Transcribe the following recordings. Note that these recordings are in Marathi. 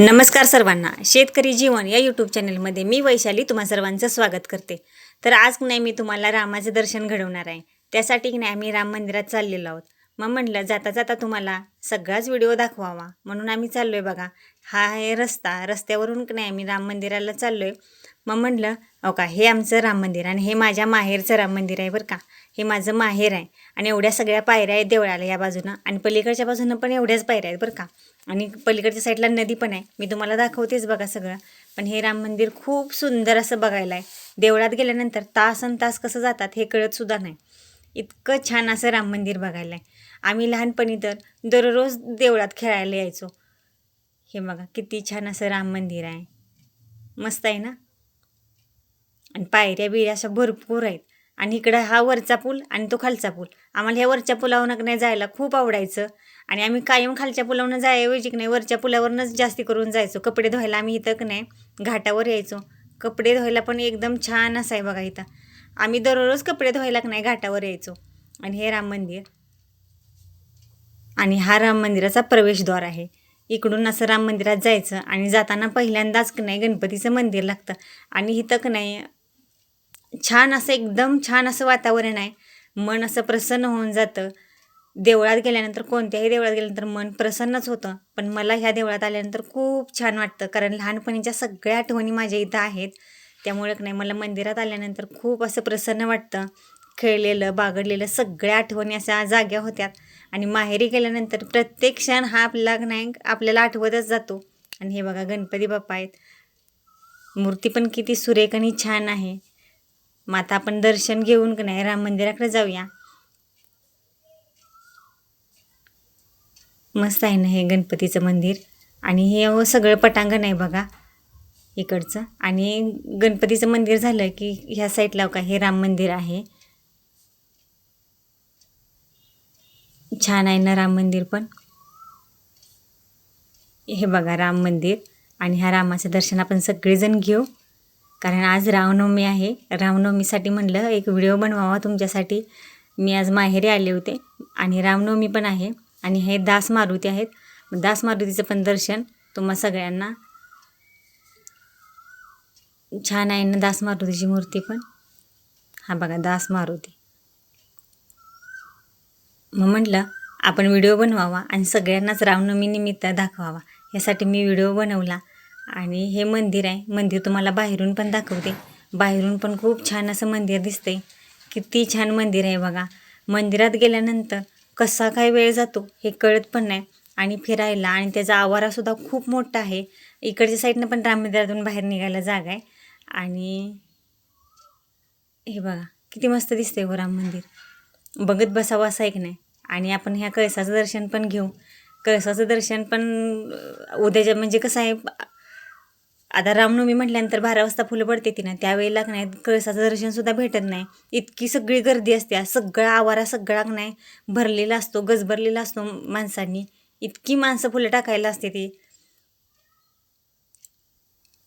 नमस्कार सर्वांना. शेतकरी जीवन या यूट्यूब चॅनलमध्ये मी वैशाली तुम्हा सर्वांचं स्वागत करते. तर आज नाही मी तुम्हाला रामाचं दर्शन घडवणार आहे. त्यासाठी नाही आम्ही राम मंदिरात चाललेलो आहोत. मग म्हटलं जाता जाता तुम्हाला सगळाच व्हिडिओ दाखवावा. म्हणून आम्ही चाललो आहे बघा. हा आहे रस्ता. रस्त्यावरून नाही आम्ही राम मंदिराला चाललो आहे मग म्हटलं हो का हे आमचं राम मंदिर आणि हे माझ्या माहेरचं राम मंदिर आहे बरं का. हे माझं माहेर आहे. आणि एवढ्या सगळ्या पायऱ्या आहेत देवळाला या बाजूनं. आणि पलीकडच्या बाजूनं पण एवढ्याच पायऱ्या आहेत बरं का. आणि पलीकडच्या साईडला नदी पण आहे. मी तुम्हाला दाखवतेच बघा सगळं. पण हे राम मंदिर खूप सुंदर असं बघायला आहे. देवळात गेल्यानंतर तासन तास कसं जातात हे कळत सुद्धा नाही. इतकं छान असं राम मंदिर बघायला आहे. आम्ही लहानपणी तर दररोज देवळात खेळायला यायचो. हे बघा किती छान असं राम मंदिर आहे. मस्त आहे ना? आणि पायऱ्या बिऱ्या अशा भरपूर आहेत. आणि इकडं हा वरचा पूल आणि तो खालचा पूल. आम्हाला ह्या वरच्या पुलावरनं नाही जायला खूप आवडायचं. आणि आम्ही कायम खालच्या पुलावरनं जायऐवजी की नाही वरच्या पुलावरनंच जास्ती करून जायचो. कपडे धुवायला आम्ही इथं की नाही घाटावर यायचो. कपडे धुवायला पण एकदम छान असाय बघा इथं. आम्ही दररोज कपडे धुवायला की नाही घाटावर यायचो. आणि हे राम मंदिर. आणि हा राम मंदिराचा प्रवेशद्वार आहे. इकडून असं राम मंदिरात जायचं आणि जाताना पहिल्यांदाच की नाही गणपतीचं मंदिर लागतं. आणि इथं की नाही छान असं एकदम छान असं वातावरण आहे. मन असं प्रसन्न होऊन जातं. देवळात गेल्यानंतर कोणत्याही देवळात गेल्यानंतर मन प्रसन्नच होतं. पण मला ह्या देवळात आल्यानंतर खूप छान वाटतं. कारण लहानपणीच्या सगळ्या आठवणी माझ्या इथं आहेत. त्यामुळे की नाही मला मंदिरात आल्यानंतर खूप असं प्रसन्न वाटतं. खेळलेलं बागडलेलं सगळ्या आठवणी अशा जाग्या होत्यात. आणि माहेरी गेल्यानंतर प्रत्येक क्षण हा आपला नाही आपल्याला आठवतच जातो. आणि हे बघा गणपती बाप्पा आहेत. मूर्ती पण किती सुरेख आणि छान आहे. मग आता आपण दर्शन घेऊन का नाही राम मंदिराकडे जाऊया. मस्त आहे ना हे गणपतीचं मंदिर. आणि हे हो सगळं पटांगण आहे बघा इकडचं. आणि गणपतीचं मंदिर झालं की ह्या साईडला हो का हे राम मंदिर आहे. छान आहे ना राम मंदिर पण. हे बघा राम मंदिर. आणि ह्या रामाचं दर्शन आपण सगळेजण घेऊ. कारण आज रामनवमी आहे. रामनवमीसाठी म्हणलं एक व्हिडिओ बनवावा तुमच्यासाठी. मी आज माहेरी आले होते आणि रामनवमी पण आहे आणि हे दास मारुती आहेत. दास मारुतीचं पण दर्शन तुम्हा सगळ्यांना. छान आहे ना दास मारुतीची मूर्ती पण? हा बघा दास मारुती. मग म्हटलं आपण व्हिडिओ बनवावा आणि सगळ्यांनाच रामनवमीनिमित्त दाखवावा. यासाठी मी व्हिडिओ बनवला. आणि हे मंदिर आहे. मंदिर तुम्हाला बाहेरून पण दाखवते. बाहेरून पण खूप छान असं मंदिर दिसतंय. किती छान मंदिर आहे बघा. मंदिरात गेल्यानंतर कसा काय वेळ जातो हे कळत पण नाही. आणि फिरायला आणि त्याचा आवारासुद्धा खूप मोठा आहे. इकडच्या साईडनं पण राम मंदिरातून बाहेर निघायला जागा आहे. आणि हे बघा किती मस्त दिसतंय हो राम मंदिर. बघत बसावं असं एक नाही? आणि आपण ह्या कळसाचं दर्शन पण घेऊ. कळसाचं दर्शन पण उद्याच्या म्हणजे कसं आहे आता रामनवमी म्हटल्यानंतर बारा वाजता फुलं पडते ती ना त्यावेळेला नाही कळसाचं दर्शनसुद्धा भेटत नाही. इतकी सगळी गर्दी असते. सगळा आवारा सगळा नाही भरलेला असतो गजबरलेला असतो माणसांनी. इतकी माणसं फुलं टाकायला असते ती.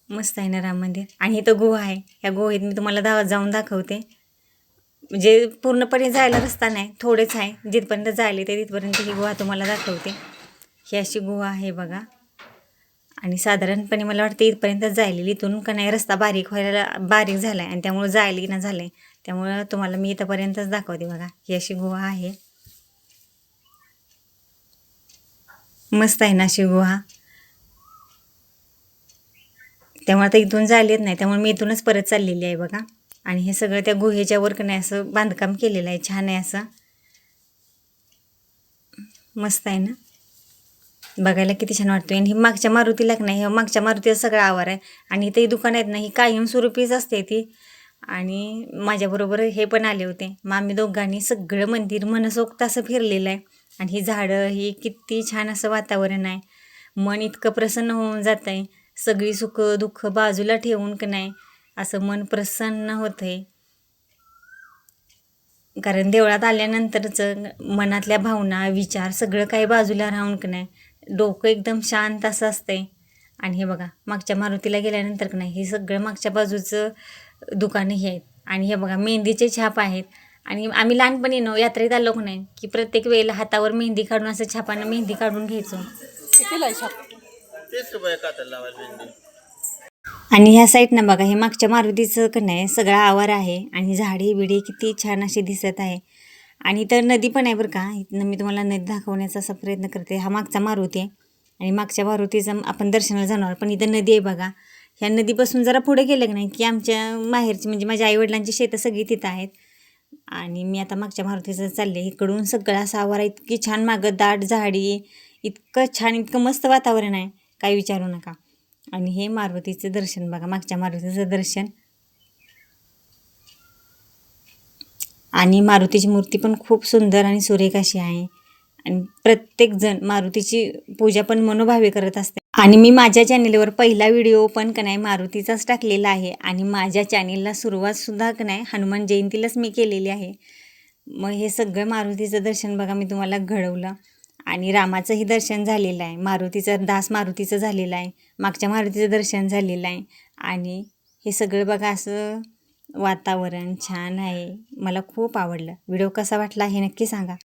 मस्त आहे ना राम मंदिर. आणि इथं गुहा आहे. या गुहेत मी तुम्हाला दा जाऊन दाखवते. म्हणजे पूर्णपणे जायला रस्ता नाही. थोडेच आहे. जिथपर्यंत जायले ते तिथपर्यंत ही गुहा तुम्हाला दाखवते. ही अशी गुहा आहे बघा. आणि साधारणपणे मला वाटतं इथपर्यंत जायलेली. इथून का नाही रस्ता बारीक व्हायला बारीक झाला आहे आणि त्यामुळे जायला ना झालं आहे त्यामुळं तुम्हाला मी इथंपर्यंतच दाखवते बघा. ही अशी गुहा आहे. मस्त आहे ना अशी गुहा. त्यामुळे आता इथून जायला येत नाही. त्यामुळे मी इथूनच परत चाललेली आहे बघा. आणि हे सगळं त्या गुहेच्या वर का नाही असं बांधकाम केलेलं आहे. छान आहे असं. मस्त आहे ना? बघायला किती छान वाटतं आणि ही मागच्या मारुतीला की नाही हे मागच्या मारुतीला सगळा आवार आहे. आणि इथेही दुकान आहेत ना ही कायमस्वरूपीच असते ती. आणि माझ्याबरोबर हे पण आले होते. मग आम्ही दोघांनी सगळं मंदिर मनसोक्त असं फिरलेलं आहे. आणि ही झाडं ही किती छान असं वातावरण आहे. मन इतकं प्रसन्न होऊन जातं आहे सगळी सुख दुःख बाजूला ठेवून का नाही असं मन प्रसन्न होतं आहे कारण देवळात आल्यानंतरच मनातल्या भावना विचार सगळं काही बाजूला राहून का नाही. डोकं एकदम शांत असं असतंय. आणि हे बघा मागच्या मारुतीला गेल्यानंतर का नाही हे सगळं मागच्या बाजूचं दुकानं हे आहेत. आणि हे बघा मेहंदीचे छाप आहेत. आणि आम्ही लहानपणी न यात्रेत आलो का नाही की प्रत्येक वेळेला हातावर मेहंदी काढून असं छापानं मेहंदी काढून घ्यायचो. आणि ह्या साईडनं बघा हे मागच्या मारुतीचं का नाही सगळा आवार आहे. आणि झाडी बिडी किती छान अशी दिसत आहे. आणि इथं नदी पण आहे बरं का. इथनं मी तुम्हाला नदी दाखवण्याचा असा प्रयत्न करते. हा मागचा मारुती आहे. आणि मागच्या मारुतीचं आपण दर्शनाला जाणार. पण इथं नदी आहे बघा. ह्या नदीपासून जरा पुढे गेलं की नाही की आमच्या माहेरची म्हणजे माझ्या आईवडिलांची शेतं सगळी तिथं आहेत. आणि मी आता मागच्या मारुतीचं चालले. इकडून सगळा असा इतकी छान मागं दाट झाडी इतकं छान इतकं मस्त वातावरण आहे. काही विचारू नका. आणि हे मारुतीचं दर्शन बघा. मागच्या मारुतीचं दर्शन. आणि मारुतीची मूर्ती पण खूप सुंदर आणि सुरेख अशी आहे. आणि प्रत्येक जण मारुतीची पूजा पण मनोभावे करत असते. आणि मी माझ्या चॅनेलवर पहिला व्हिडिओ पण का नाही मारुतीचाच टाकलेला आहे. आणि माझ्या चॅनेलला सुरुवातसुद्धा का नाही हनुमान जयंतीलाच मी केलेली आहे. मग हे सगळं मारुतीचं दर्शन बघा मी तुम्हाला घडवलं. आणि रामाचंही दर्शन झालेलं आहे. मारुतीचं दास मारुतीचं झालेलं आहे. मागच्या मारुतीचं दर्शन झालेलं आहे. आणि हे सगळं बघा असं वातावरण छान आहे. मला खूप आवडलं. व्हिडिओ कसा वाटला हे नक्की सांगा.